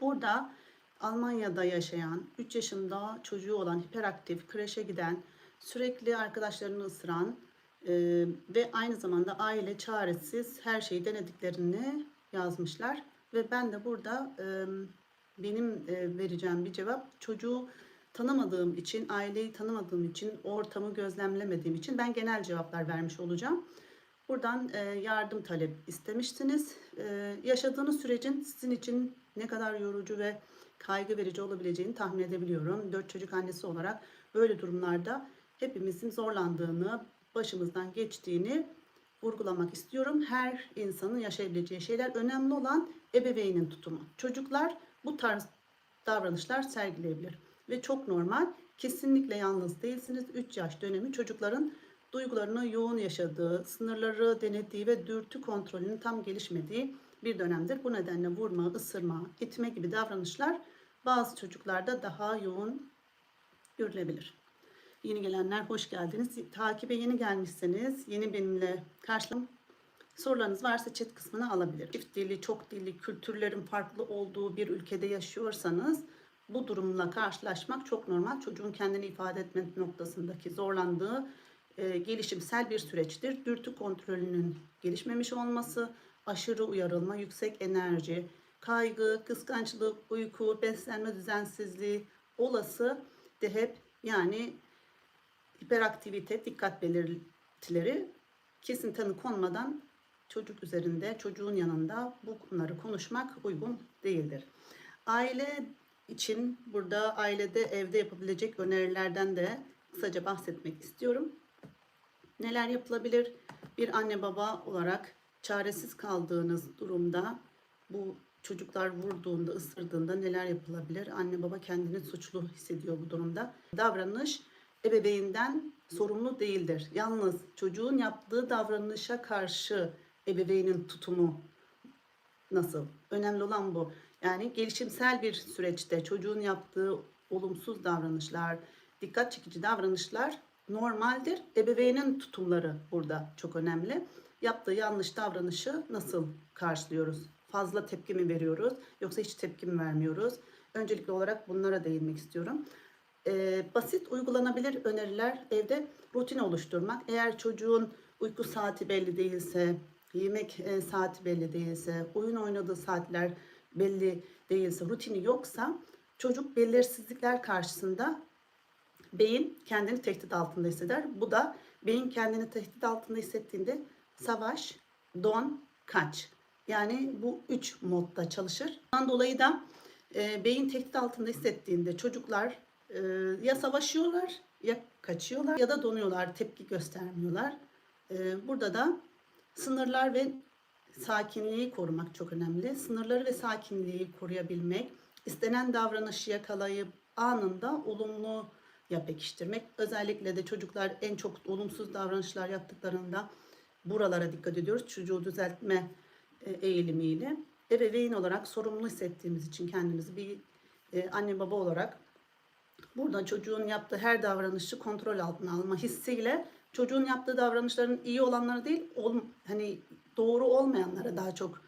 Burada Almanya'da yaşayan, 3 yaşında çocuğu olan, hiperaktif, kreşe giden, sürekli arkadaşlarını ısıran e, ve aynı zamanda aile çaresiz her şeyi denediklerini yazmışlar. Ve ben de burada e, benim e, vereceğim bir cevap çocuğu tanımadığım için, aileyi tanımadığım için, ortamı gözlemlemediğim için ben genel cevaplar vermiş olacağım. Buradan e, yardım talep istemiştiniz. E, yaşadığınız sürecin sizin için ne kadar yorucu ve kaygı verici olabileceğini tahmin edebiliyorum. Dört çocuk annesi olarak böyle durumlarda hepimizin zorlandığını, başımızdan geçtiğini vurgulamak istiyorum. Her insanın yaşayabileceği şeyler önemli olan ebeveynin tutumu. Çocuklar bu tarz davranışlar sergileyebilir ve çok normal. Kesinlikle yalnız değilsiniz. 3 yaş dönemi çocukların duygularını yoğun yaşadığı, sınırları denediği ve dürtü kontrolünün tam gelişmediği bir dönemdir. Bu nedenle vurma, ısırma, itme gibi davranışlar bazı çocuklarda daha yoğun görülebilir. Yeni gelenler hoş geldiniz. Takibe yeni gelmişseniz yeni benimle karşılam sorularınız varsa chat kısmına alabilir. Çift dilli, çok dilli, kültürlerin farklı olduğu bir ülkede yaşıyorsanız bu durumla karşılaşmak çok normal. Çocuğun kendini ifade etme noktasındaki zorlandığı e, gelişimsel bir süreçtir. Dürtü kontrolünün gelişmemiş olması, aşırı uyarılma, yüksek enerji, kaygı, kıskançlık, uyku, beslenme düzensizliği, olası de hep yani hiperaktivite, dikkat belirtileri kesin tanı konmadan çocuk üzerinde, çocuğun yanında bu konuları konuşmak uygun değildir. Aile için burada ailede evde yapabilecek önerilerden de kısaca bahsetmek istiyorum. Neler yapılabilir? Bir anne baba olarak çaresiz kaldığınız durumda bu çocuklar vurduğunda, ısırdığında neler yapılabilir? Anne baba kendini suçlu hissediyor bu durumda. Davranış ebeveynden sorumlu değildir. Yalnız çocuğun yaptığı davranışa karşı ebeveynin tutumu nasıl? Önemli olan bu. Yani gelişimsel bir süreçte çocuğun yaptığı olumsuz davranışlar, dikkat çekici davranışlar normaldir. Ebeveynin tutumları burada çok önemli. Yaptığı yanlış davranışı nasıl karşılıyoruz? Fazla tepki mi veriyoruz yoksa hiç tepki mi vermiyoruz? Öncelikli olarak bunlara değinmek istiyorum. Ee, basit uygulanabilir öneriler evde rutin oluşturmak. Eğer çocuğun uyku saati belli değilse, yemek e, saati belli değilse, oyun oynadığı saatler belli değilse, rutini yoksa çocuk belirsizlikler karşısında beyin kendini tehdit altında hisseder. Bu da beyin kendini tehdit altında hissettiğinde savaş, don, kaç. Yani bu üç modda çalışır. Bundan dolayı da e, beyin tehdit altında hissettiğinde çocuklar e, ya savaşıyorlar ya kaçıyorlar ya da donuyorlar, tepki göstermiyorlar. E, burada da sınırlar ve sakinliği korumak çok önemli. Sınırları ve sakinliği koruyabilmek, istenen davranışı yakalayıp anında olumlu ya pekiştirmek. Özellikle de çocuklar en çok olumsuz davranışlar yaptıklarında buralara dikkat ediyoruz. Çocuğu düzeltme e, eğilimiyle. Ebeveyn olarak sorumlu hissettiğimiz için kendimizi bir e, anne baba olarak burada çocuğun yaptığı her davranışı kontrol altına alma hissiyle çocuğun yaptığı davranışların iyi olanları değil, ol, hani doğru olmayanlara daha çok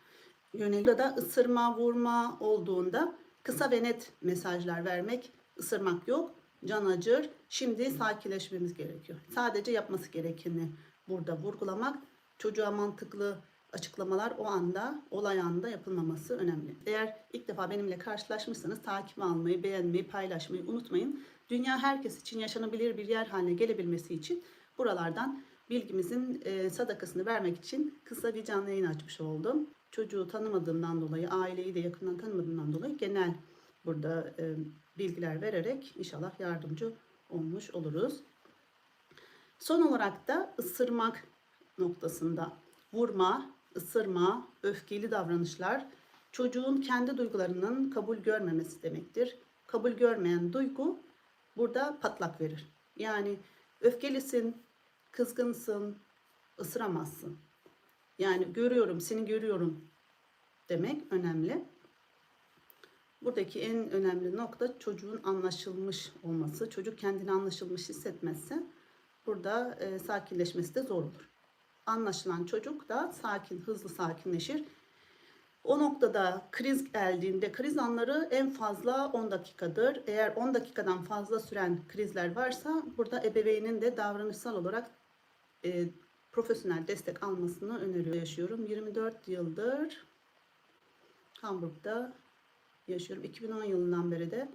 yönelik. Burada da ısırma, vurma olduğunda kısa ve net mesajlar vermek, ısırmak yok, can acır. Şimdi sakinleşmemiz gerekiyor. Sadece yapması gerekeni burada vurgulamak, çocuğa mantıklı açıklamalar o anda, olay anda yapılmaması önemli. Eğer ilk defa benimle karşılaşmışsanız takip almayı, beğenmeyi, paylaşmayı unutmayın. Dünya herkes için yaşanabilir bir yer haline gelebilmesi için buralardan bilgimizin e, sadakasını vermek için kısa bir canlı yayın açmış oldum. Çocuğu tanımadığımdan dolayı, aileyi de yakından tanımadığımdan dolayı genel burada e, bilgiler vererek inşallah yardımcı olmuş oluruz. Son olarak da ısırmak noktasında vurma, ısırma, öfkeli davranışlar çocuğun kendi duygularının kabul görmemesi demektir. Kabul görmeyen duygu burada patlak verir. Yani öfkelisin, kızgınsın, ısıramazsın. Yani görüyorum, seni görüyorum demek önemli. Buradaki en önemli nokta çocuğun anlaşılmış olması. Çocuk kendini anlaşılmış hissetmezse burada e, sakinleşmesi de zor olur. Anlaşılan çocuk da sakin, hızlı sakinleşir. O noktada kriz geldiğinde kriz anları en fazla 10 dakikadır. Eğer 10 dakikadan fazla süren krizler varsa burada ebeveynin de davranışsal olarak e, profesyonel destek almasını öneriyor. Yaşıyorum 24 yıldır Hamburg'da yaşıyorum. 2010 yılından beri de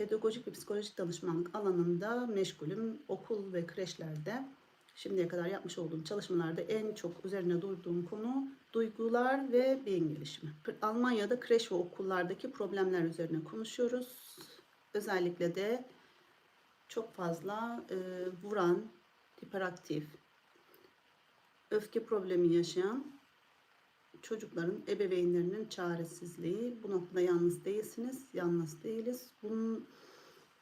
pedagojik ve psikolojik danışmanlık alanında meşgulüm. Okul ve kreşlerde şimdiye kadar yapmış olduğum çalışmalarda en çok üzerine durduğum konu duygular ve beyin gelişimi. Almanya'da kreş ve okullardaki problemler üzerine konuşuyoruz. Özellikle de çok fazla e, vuran, hiperaktif, öfke problemi yaşayan çocukların ebeveynlerinin çaresizliği. Bu noktada yalnız değilsiniz, yalnız değiliz. Bunun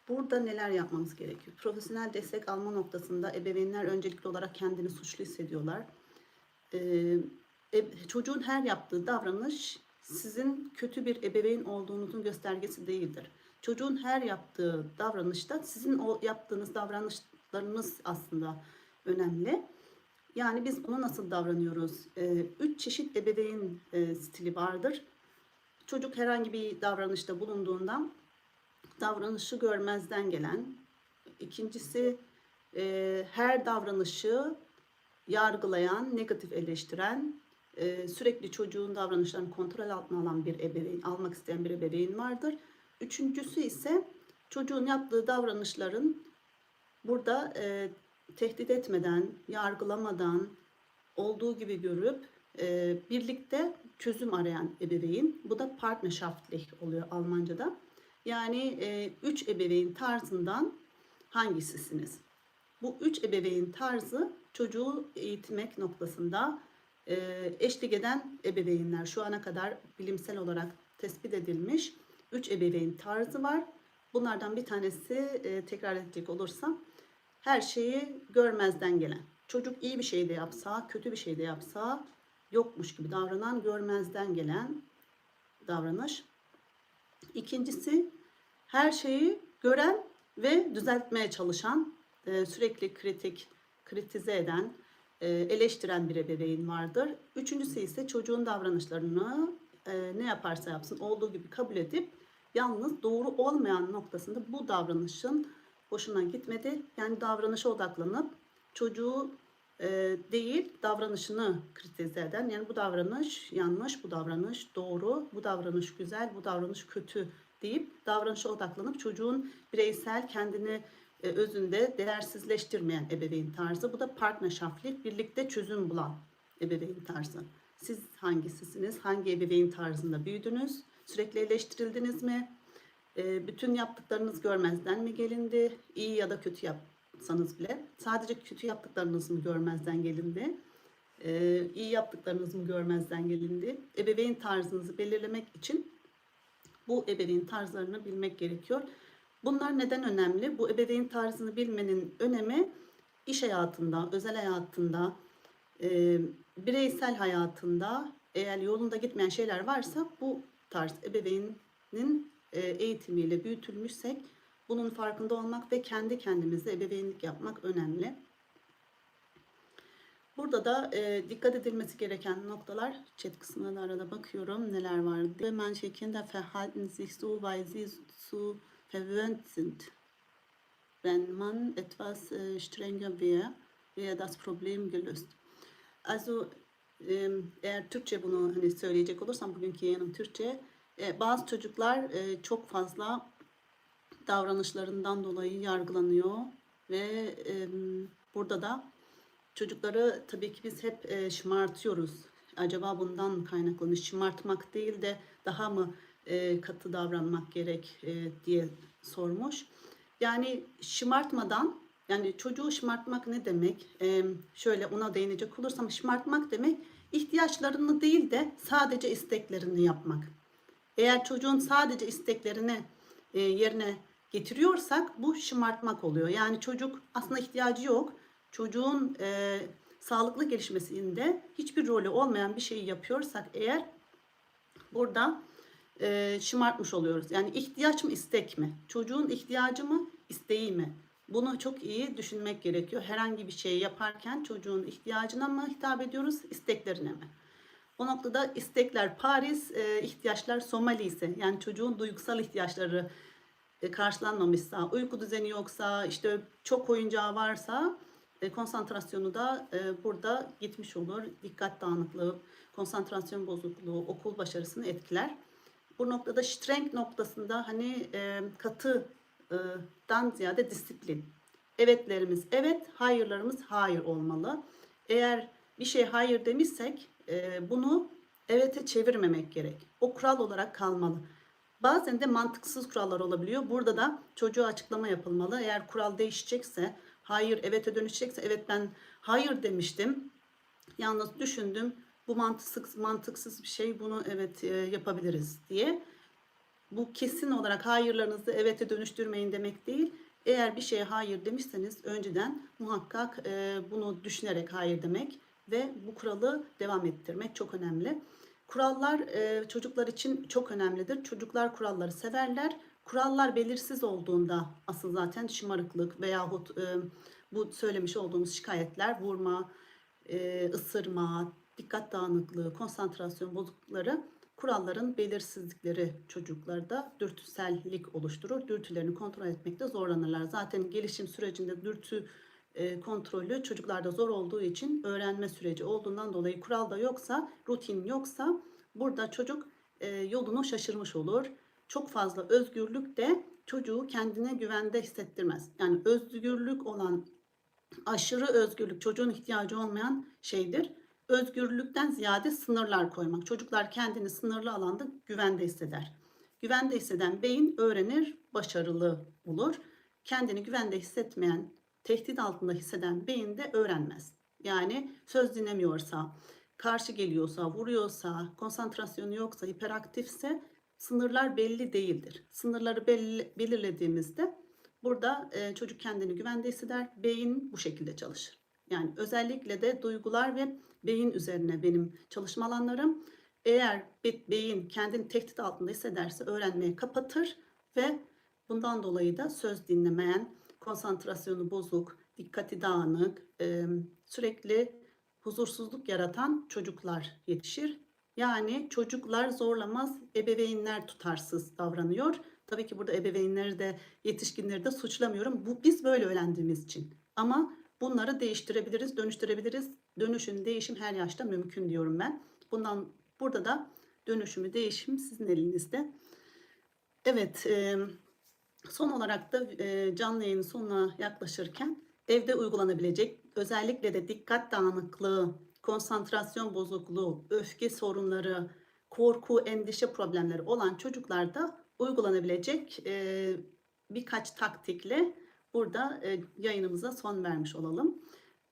Burada neler yapmamız gerekiyor? Profesyonel destek alma noktasında ebeveynler öncelikli olarak kendini suçlu hissediyorlar. Ee, e- çocuğun her yaptığı davranış sizin kötü bir ebeveyn olduğunuzun göstergesi değildir. Çocuğun her yaptığı davranışta sizin o yaptığınız davranışlarınız aslında önemli. Yani biz buna nasıl davranıyoruz? Ee, üç çeşit ebeveyn e, stili vardır. Çocuk herhangi bir davranışta bulunduğunda davranışı görmezden gelen. İkincisi e, her davranışı yargılayan, negatif eleştiren, e, sürekli çocuğun davranışlarını kontrol altına alan bir ebeveyn, almak isteyen bir ebeveyn vardır. Üçüncüsü ise çocuğun yaptığı davranışların burada e, tehdit etmeden, yargılamadan, olduğu gibi görüp e, birlikte çözüm arayan ebeveyn. Bu da partnerschaftlich oluyor Almanca'da. Yani e, üç ebeveyn tarzından hangisisiniz? Bu üç ebeveyn tarzı çocuğu eğitmek noktasında e, eşlik eden ebeveynler. Şu ana kadar bilimsel olarak tespit edilmiş üç ebeveyn tarzı var. Bunlardan bir tanesi e, tekrar edecek olursam her şeyi görmezden gelen. Çocuk iyi bir şey de yapsa, kötü bir şey de yapsa yokmuş gibi davranan, görmezden gelen davranış. İkincisi her şeyi gören ve düzeltmeye çalışan, e, sürekli kritik, kritize eden, e, eleştiren bir ebeveyn vardır. Üçüncüsü ise çocuğun davranışlarını e, ne yaparsa yapsın olduğu gibi kabul edip yalnız doğru olmayan noktasında bu davranışın hoşuna gitmedi. Yani davranışa odaklanıp çocuğu e, değil davranışını kritize eden yani bu davranış yanlış, bu davranış doğru, bu davranış güzel, bu davranış kötü deyip davranışa odaklanıp çocuğun bireysel kendini e, özünde değersizleştirmeyen ebeveyn tarzı. Bu da partnerschaftlich, birlikte çözüm bulan ebeveyn tarzı. Siz hangisisiniz? Hangi ebeveyn tarzında büyüdünüz? Sürekli eleştirildiniz mi? E, bütün yaptıklarınız görmezden mi gelindi? İyi ya da kötü yapsanız bile. Sadece kötü yaptıklarınız mı görmezden gelindi? E, iyi yaptıklarınız mı görmezden gelindi? Ebeveyn tarzınızı belirlemek için bu ebeveyn tarzlarını bilmek gerekiyor. Bunlar neden önemli? Bu ebeveyn tarzını bilmenin önemi iş hayatında, özel hayatında, e, bireysel hayatında eğer yolunda gitmeyen şeyler varsa bu tarz ebeveynin eğitimiyle büyütülmüşsek bunun farkında olmak ve kendi kendimize ebeveynlik yapmak önemli. Burada da e, dikkat edilmesi gereken noktalar chat kısmına da arada bakıyorum neler var. diye. Manche Kinder verhalten sich so, weil sie zu verwöhnt sind. Wenn man etwas e, strenger wäre, wäre das Problem gelöst. Also e, eğer Türkçe bunu hani söyleyecek olursam bugünkü yayınım Türkçe. E, bazı çocuklar e, çok fazla davranışlarından dolayı yargılanıyor ve burada da Çocukları tabii ki biz hep e, şımartıyoruz. Acaba bundan mı kaynaklanıyor? Şımartmak değil de daha mı e, katı davranmak gerek diye sormuş. Yani şımartmadan yani çocuğu şımartmak ne demek? E, şöyle ona değinecek olursam şımartmak demek ihtiyaçlarını değil de sadece isteklerini yapmak. Eğer çocuğun sadece isteklerini e, yerine getiriyorsak bu şımartmak oluyor. Yani çocuk aslında ihtiyacı yok çocuğun e, sağlıklı gelişmesinde hiçbir rolü olmayan bir şeyi yapıyorsak eğer burada e, şımartmış oluyoruz. Yani ihtiyaç mı istek mi? Çocuğun ihtiyacı mı isteği mi? Bunu çok iyi düşünmek gerekiyor. Herhangi bir şey yaparken çocuğun ihtiyacına mı hitap ediyoruz, isteklerine mi? O noktada istekler Paris, e, ihtiyaçlar Somali ise yani çocuğun duygusal ihtiyaçları e, karşılanmamışsa, uyku düzeni yoksa, işte çok oyuncağı varsa e, konsantrasyonu da e, burada gitmiş olur. Dikkat dağınıklığı, konsantrasyon bozukluğu, okul başarısını etkiler. Bu noktada strength noktasında hani e, katıdan ziyade disiplin. Evetlerimiz evet, hayırlarımız hayır olmalı. Eğer bir şey hayır demişsek e, bunu evete çevirmemek gerek. O kural olarak kalmalı. Bazen de mantıksız kurallar olabiliyor. Burada da çocuğa açıklama yapılmalı. Eğer kural değişecekse, hayır evete dönüşecekse, evet ben hayır demiştim. Yalnız düşündüm. Bu mantıksız mantıksız bir şey. Bunu evet e, yapabiliriz diye. Bu kesin olarak hayırlarınızı evete dönüştürmeyin demek değil. Eğer bir şeye hayır demişseniz önceden muhakkak e, bunu düşünerek hayır demek ve bu kuralı devam ettirmek çok önemli. Kurallar e, çocuklar için çok önemlidir. Çocuklar kuralları severler. Kurallar belirsiz olduğunda asıl zaten şımarıklık veyahut e, bu söylemiş olduğumuz şikayetler, vurma, e, ısırma, dikkat dağınıklığı, konsantrasyon bozuklukları kuralların belirsizlikleri çocuklarda dürtüsellik oluşturur. Dürtülerini kontrol etmekte zorlanırlar. Zaten gelişim sürecinde dürtü kontrolü çocuklarda zor olduğu için öğrenme süreci olduğundan dolayı kural da yoksa, rutin yoksa burada çocuk e, yolunu şaşırmış olur. Çok fazla özgürlük de çocuğu kendine güvende hissettirmez. Yani özgürlük olan aşırı özgürlük çocuğun ihtiyacı olmayan şeydir. Özgürlükten ziyade sınırlar koymak. Çocuklar kendini sınırlı alanda güvende hisseder. Güvende hisseden beyin öğrenir, başarılı olur. Kendini güvende hissetmeyen, tehdit altında hisseden beyin de öğrenmez. Yani söz dinlemiyorsa, karşı geliyorsa, vuruyorsa, konsantrasyonu yoksa, hiperaktifse sınırlar belli değildir. Sınırları belli, belirlediğimizde burada e, çocuk kendini güvende hisseder, beyin bu şekilde çalışır. Yani özellikle de duygular ve beyin üzerine benim çalışma alanlarım. Eğer be- beyin kendini tehdit altında hissederse öğrenmeyi kapatır ve bundan dolayı da söz dinlemeyen, konsantrasyonu bozuk, dikkati dağınık, sürekli huzursuzluk yaratan çocuklar yetişir. Yani çocuklar zorlamaz, ebeveynler tutarsız davranıyor. Tabii ki burada ebeveynleri de yetişkinleri de suçlamıyorum. Bu biz böyle öğrendiğimiz için. Ama bunları değiştirebiliriz, dönüştürebiliriz. Dönüşüm, değişim her yaşta mümkün diyorum ben. Bundan burada da dönüşümü, değişim sizin elinizde. Evet, e, son olarak da e, canlı yayının sonuna yaklaşırken evde uygulanabilecek özellikle de dikkat dağınıklığı, konsantrasyon bozukluğu, öfke sorunları, korku, endişe problemleri olan çocuklarda uygulanabilecek e, birkaç taktikle burada e, yayınımıza son vermiş olalım.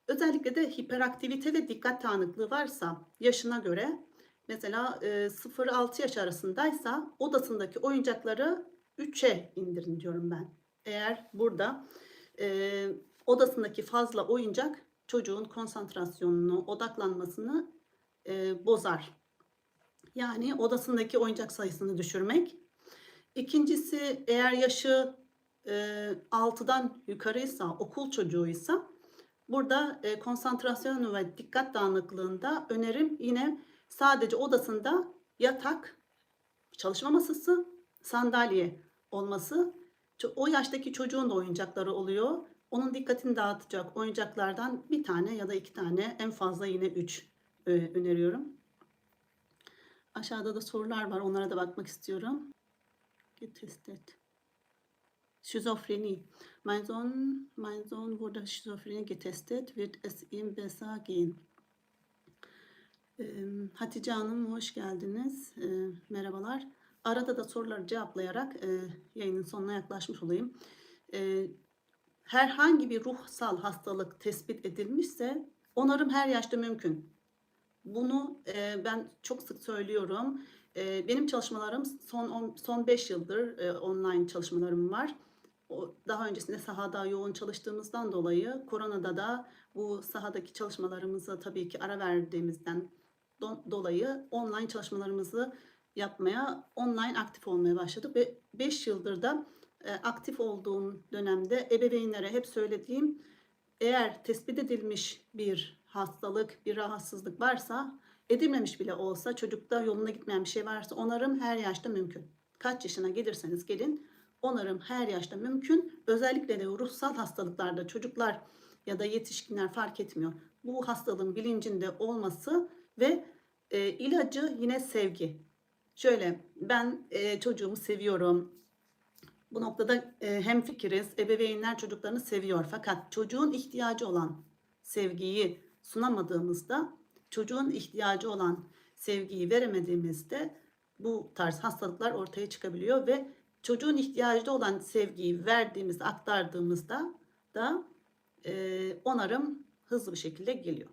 Özellikle de hiperaktivite ve dikkat dağınıklığı varsa yaşına göre mesela e, 0-6 yaş arasındaysa odasındaki oyuncakları 3'e indirin diyorum ben. Eğer burada e, odasındaki fazla oyuncak çocuğun konsantrasyonunu, odaklanmasını e, bozar. Yani odasındaki oyuncak sayısını düşürmek. İkincisi eğer yaşı e, 6'dan yukarıysa, okul çocuğuysa burada e, konsantrasyon ve dikkat dağınıklığında önerim yine sadece odasında yatak, çalışma masası, sandalye olması. O yaştaki çocuğun da oyuncakları oluyor. Onun dikkatini dağıtacak oyuncaklardan bir tane ya da iki tane en fazla yine üç e, öneriyorum. Aşağıda da sorular var. Onlara da bakmak istiyorum. Getestet. Schizophrenie. Mein Sohn, mein Sohn wurde Schizophrenie getestet. Wird es ihm besser gehen? Hatice Hanım hoş geldiniz. Merhabalar. Arada da soruları cevaplayarak e, yayının sonuna yaklaşmış olayım. Ee, herhangi bir ruhsal hastalık tespit edilmişse onarım her yaşta mümkün. Bunu e, ben çok sık söylüyorum. E, benim çalışmalarım son on, son 5 yıldır e, online çalışmalarım var. O, daha öncesinde sahada yoğun çalıştığımızdan dolayı koronada da bu sahadaki çalışmalarımızı tabii ki ara verdiğimizden do- dolayı online çalışmalarımızı yapmaya, online aktif olmaya başladık ve 5 yıldır da e, aktif olduğum dönemde ebeveynlere hep söylediğim eğer tespit edilmiş bir hastalık, bir rahatsızlık varsa edilmemiş bile olsa çocukta yoluna gitmeyen bir şey varsa onarım her yaşta mümkün. Kaç yaşına gelirseniz gelin onarım her yaşta mümkün. Özellikle de ruhsal hastalıklarda çocuklar ya da yetişkinler fark etmiyor. Bu hastalığın bilincinde olması ve e, ilacı yine sevgi. Şöyle ben e, çocuğumu seviyorum. Bu noktada e, hem fikiriz. Ebeveynler çocuklarını seviyor. Fakat çocuğun ihtiyacı olan sevgiyi sunamadığımızda, çocuğun ihtiyacı olan sevgiyi veremediğimizde bu tarz hastalıklar ortaya çıkabiliyor ve çocuğun ihtiyacı olan sevgiyi verdiğimizde, aktardığımızda da e, onarım hızlı bir şekilde geliyor.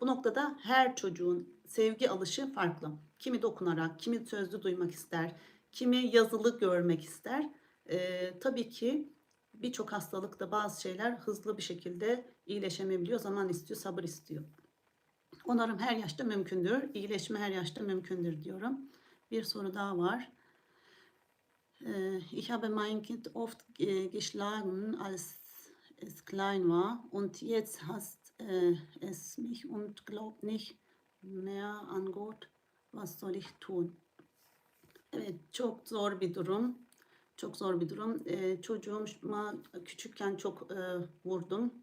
Bu noktada her çocuğun sevgi alışı farklı. Kimi dokunarak, kimi sözlü duymak ister, kimi yazılı görmek ister. Ee, tabii ki birçok hastalıkta bazı şeyler hızlı bir şekilde iyileşemebiliyor. Zaman istiyor, sabır istiyor. Onarım her yaşta mümkündür. İyileşme her yaşta mümkündür diyorum. Bir soru daha var. Äh, Ich habe mein Kind oft äh, geschlagen, als es klein war, und jetzt hasst äh, es mich und glaubt nicht mehr an Gott. Was soll ich tun? Evet, çok zor bir durum. Çok zor bir durum. Ee, çocuğuma küçükken çok e, vurdum.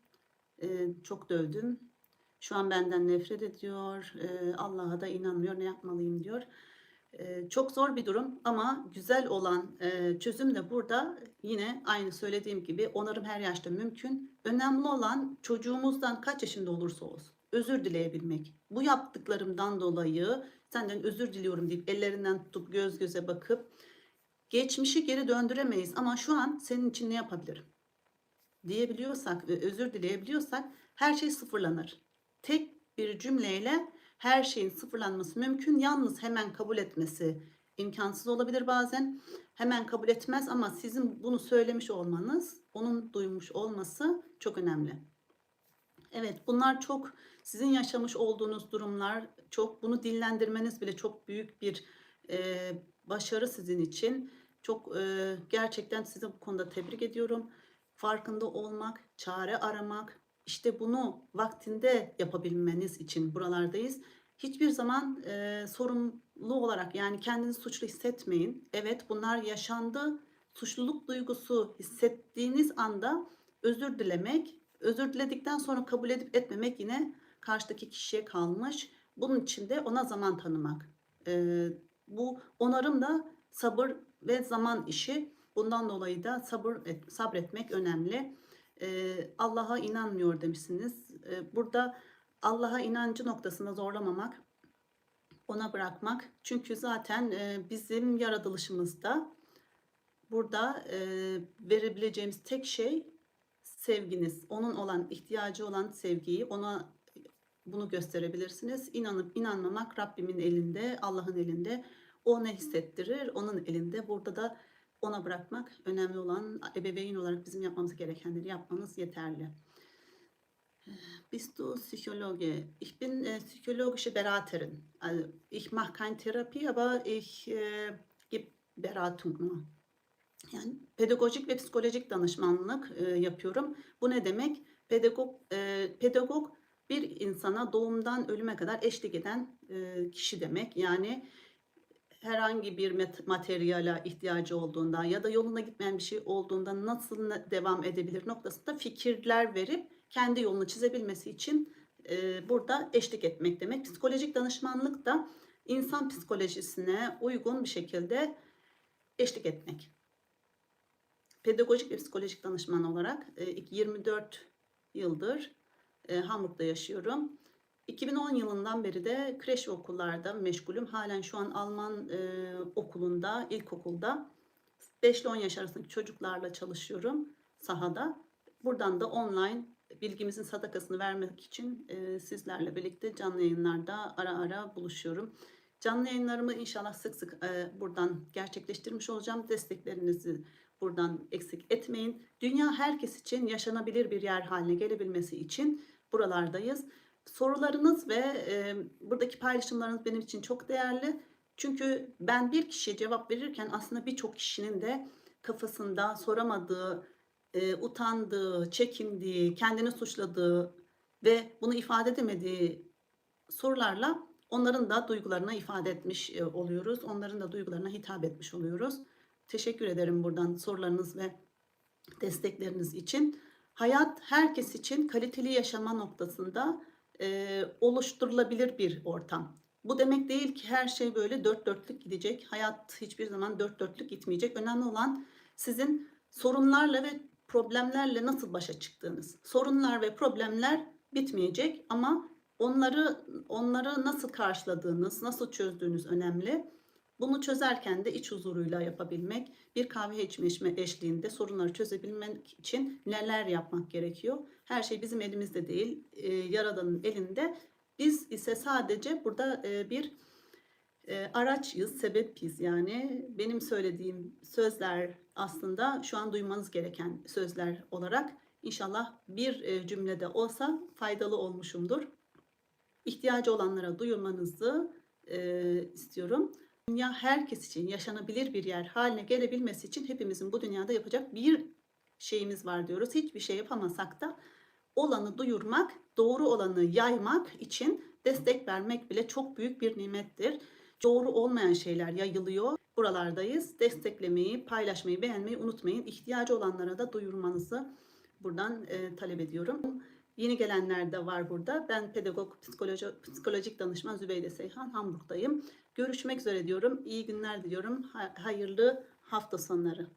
E, çok dövdüm. Şu an benden nefret ediyor. E, Allah'a da inanmıyor. Ne yapmalıyım diyor. E, çok zor bir durum ama güzel olan e, çözüm de burada yine aynı söylediğim gibi onarım her yaşta mümkün. Önemli olan çocuğumuzdan kaç yaşında olursa olsun özür dileyebilmek. Bu yaptıklarımdan dolayı senden özür diliyorum deyip ellerinden tutup göz göze bakıp geçmişi geri döndüremeyiz ama şu an senin için ne yapabilirim? diyebiliyorsak ve özür dileyebiliyorsak her şey sıfırlanır. Tek bir cümleyle her şeyin sıfırlanması mümkün. Yalnız hemen kabul etmesi imkansız olabilir bazen. Hemen kabul etmez ama sizin bunu söylemiş olmanız, onun duymuş olması çok önemli. Evet, bunlar çok sizin yaşamış olduğunuz durumlar, çok bunu dillendirmeniz bile çok büyük bir e, başarı sizin için. Çok e, gerçekten sizi bu konuda tebrik ediyorum. Farkında olmak, çare aramak, işte bunu vaktinde yapabilmeniz için buralardayız. Hiçbir zaman e, sorumlu olarak yani kendinizi suçlu hissetmeyin. Evet bunlar yaşandı. Suçluluk duygusu hissettiğiniz anda özür dilemek, özür diledikten sonra kabul edip etmemek yine karşıdaki kişiye kalmış. Bunun için de ona zaman tanımak. E, bu onarım da sabır ve zaman işi. Bundan dolayı da sabır et, sabretmek önemli. Ee, Allah'a inanmıyor demişsiniz. Ee, burada Allah'a inancı noktasında zorlamamak, ona bırakmak. Çünkü zaten e, bizim yaratılışımızda burada e, verebileceğimiz tek şey sevginiz. Onun olan ihtiyacı olan sevgiyi ona bunu gösterebilirsiniz. İnanıp inanmamak Rabbimin elinde, Allah'ın elinde. O ne hissettirir? Onun elinde. Burada da ona bırakmak önemli olan ebeveyn olarak bizim yapmamız gerekenleri yapmamız yeterli. Bist du Psychologe? Ich bin äh, psychologische Beraterin. Also ich mache keine Therapie, aber ich äh, gebe Beratung. Yani pedagojik ve psikolojik danışmanlık e, yapıyorum. Bu ne demek? Pedagog e, pedagog bir insana doğumdan ölüme kadar eşlik eden e, kişi demek. Yani herhangi bir materyale ihtiyacı olduğunda ya da yoluna gitmeyen bir şey olduğunda nasıl devam edebilir noktasında fikirler verip kendi yolunu çizebilmesi için e, burada eşlik etmek demek. Psikolojik danışmanlık da insan psikolojisine uygun bir şekilde eşlik etmek. Pedagojik ve psikolojik danışman olarak e, 24 yıldır e, Hamburg'da yaşıyorum. 2010 yılından beri de kreş okullarda meşgulüm. Halen şu an Alman e, okulunda, ilkokulda 5 ile 10 yaş arasındaki çocuklarla çalışıyorum sahada. Buradan da online bilgimizin sadakasını vermek için e, sizlerle birlikte canlı yayınlarda ara ara buluşuyorum. Canlı yayınlarımı inşallah sık sık e, buradan gerçekleştirmiş olacağım. Desteklerinizi buradan eksik etmeyin. Dünya herkes için yaşanabilir bir yer haline gelebilmesi için buralardayız. Sorularınız ve e, buradaki paylaşımlarınız benim için çok değerli. Çünkü ben bir kişiye cevap verirken aslında birçok kişinin de kafasında soramadığı, e, utandığı, çekindiği, kendini suçladığı ve bunu ifade edemediği sorularla onların da duygularına ifade etmiş e, oluyoruz. Onların da duygularına hitap etmiş oluyoruz. Teşekkür ederim buradan sorularınız ve destekleriniz için. Hayat herkes için kaliteli yaşama noktasında e, oluşturulabilir bir ortam. Bu demek değil ki her şey böyle dört dörtlük gidecek. Hayat hiçbir zaman dört dörtlük gitmeyecek. Önemli olan sizin sorunlarla ve problemlerle nasıl başa çıktığınız. Sorunlar ve problemler bitmeyecek ama onları onları nasıl karşıladığınız, nasıl çözdüğünüz önemli. Bunu çözerken de iç huzuruyla yapabilmek, bir kahve içme eşliğinde sorunları çözebilmek için neler yapmak gerekiyor? Her şey bizim elimizde değil, e, Yaradan'ın elinde. Biz ise sadece burada e, bir e, araçız, sebebiz. Yani benim söylediğim sözler aslında şu an duymanız gereken sözler olarak inşallah bir e, cümlede olsa faydalı olmuşumdur. İhtiyacı olanlara duyurmanızı e, istiyorum. Dünya herkes için yaşanabilir bir yer haline gelebilmesi için hepimizin bu dünyada yapacak bir şeyimiz var diyoruz. Hiçbir şey yapamasak da olanı duyurmak, doğru olanı yaymak için destek vermek bile çok büyük bir nimettir. Doğru olmayan şeyler yayılıyor. Buralardayız. Desteklemeyi, paylaşmayı, beğenmeyi unutmayın. İhtiyacı olanlara da duyurmanızı buradan e, talep ediyorum. Yeni gelenler de var burada. Ben pedagog, psikoloji, psikolojik danışman Zübeyde Seyhan Hamburg'dayım. Görüşmek üzere diyorum. İyi günler diliyorum. Ha- Hayırlı hafta sonları.